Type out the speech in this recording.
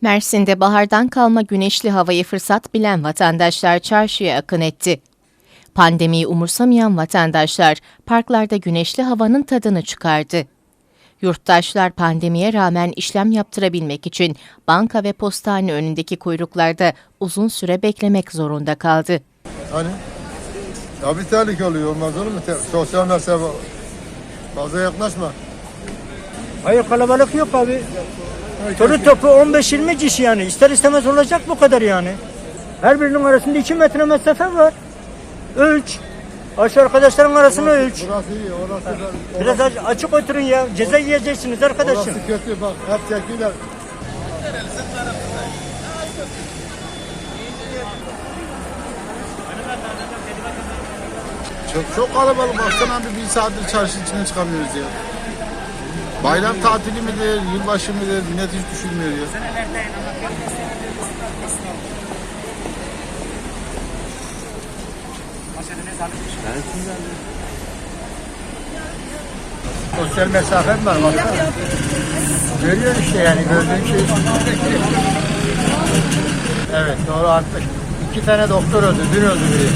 Mersin'de bahardan kalma güneşli havayı fırsat bilen vatandaşlar çarşıya akın etti. Pandemiyi umursamayan vatandaşlar parklarda güneşli havanın tadını çıkardı. Yurttaşlar pandemiye rağmen işlem yaptırabilmek için banka ve postane önündeki kuyruklarda uzun süre beklemek zorunda kaldı. Hani? Ya bir tehlike oluyor olmaz olur mu? Sosyal mesafe fazla yaklaşma. Hayır kalabalık yok abi. Torun topu 15-20 kişi yani. İster istemez olacak bu kadar yani. Her birinin arasında 2 metre mesafe var. Ölç. Aşı arkadaşların arasını ölç. Burası iyi, orası da, Biraz aç- açık oturun ya. Ceza yiyeceksiniz arkadaşım. orası kötü bak hep çekiyorlar. Çok, çok kalabalık. Baksana bir, bir saattir çarşı içine çıkamıyoruz ya. Bayram tatili midir, yılbaşı mıdır, millet hiç düşünmüyor ya. Sosyal mesafem var baksana. Görüyorsun işte yani gördüğün şey. Evet doğru artık. İki tane doktor öldü. Dün öldü biri.